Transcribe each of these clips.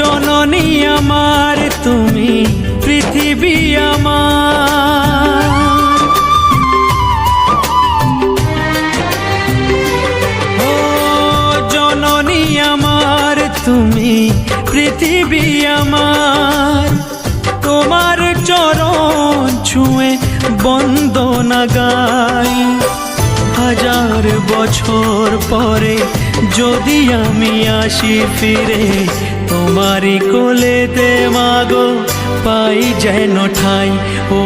জননী আমার, তুমি পৃথিবী আমার। ও আমার, তুমি পৃথিবী আমার। তোমার চরণ ছুঁয়ে বন্দনা গাই হাজার বছর পরে যদি আমি আসি ফিরে তোমারই কোলেতে মাগো পাই যেন ঠাই ও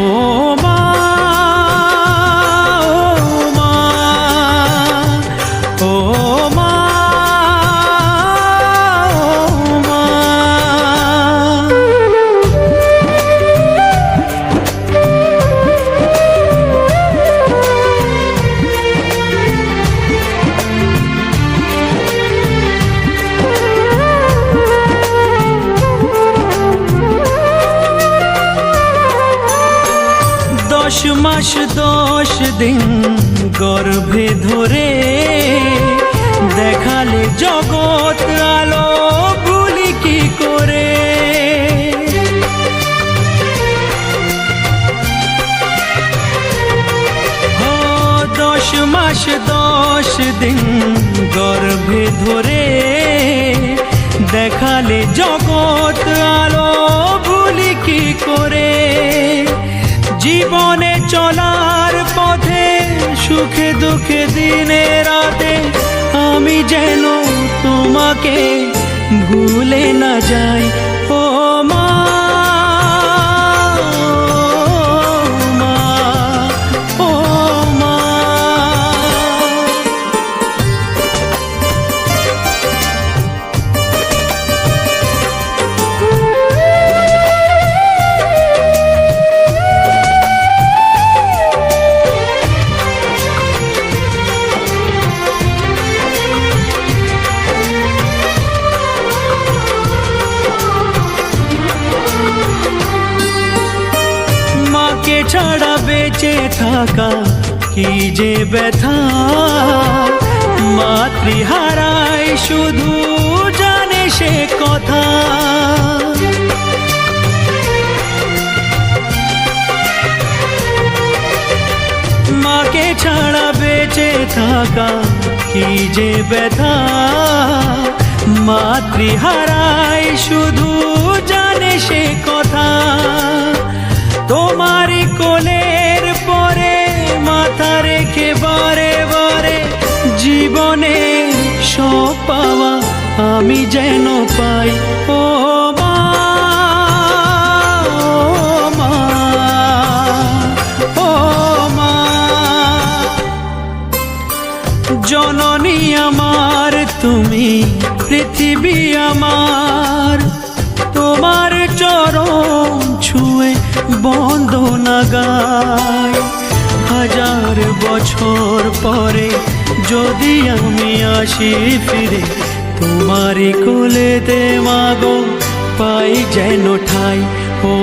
মাস দশ দিন গর্ভে ধরে দেখালে জগৎ আলো ভুলি কি করে? দশ মাস দশ দিন গর্ভে ধরে সুখে দুঃখে দিনে রাতে আমি যেন তোমাকে ভুলে না যাই। বেঁচে থাকা, কি যে ব্যথা। মাতৃহারায় শুধু জানে সে কথা। মাকে ছাড়া বেঁচে থাকা, কি যে ব্যথা। মাতৃহারায় শুধু জানে সে কথা। জীবনে সব পাওয়া আমি যেন পাই। ও জননী আমার, তুমি পৃথিবী আমার। তোমার চরণ ছুঁয়ে বন্দনা গাই হাজার বছর পরে যদি আমি আসি ফিরে তোমারই কোলেতে মাগো পাই যেন ঠাই। ও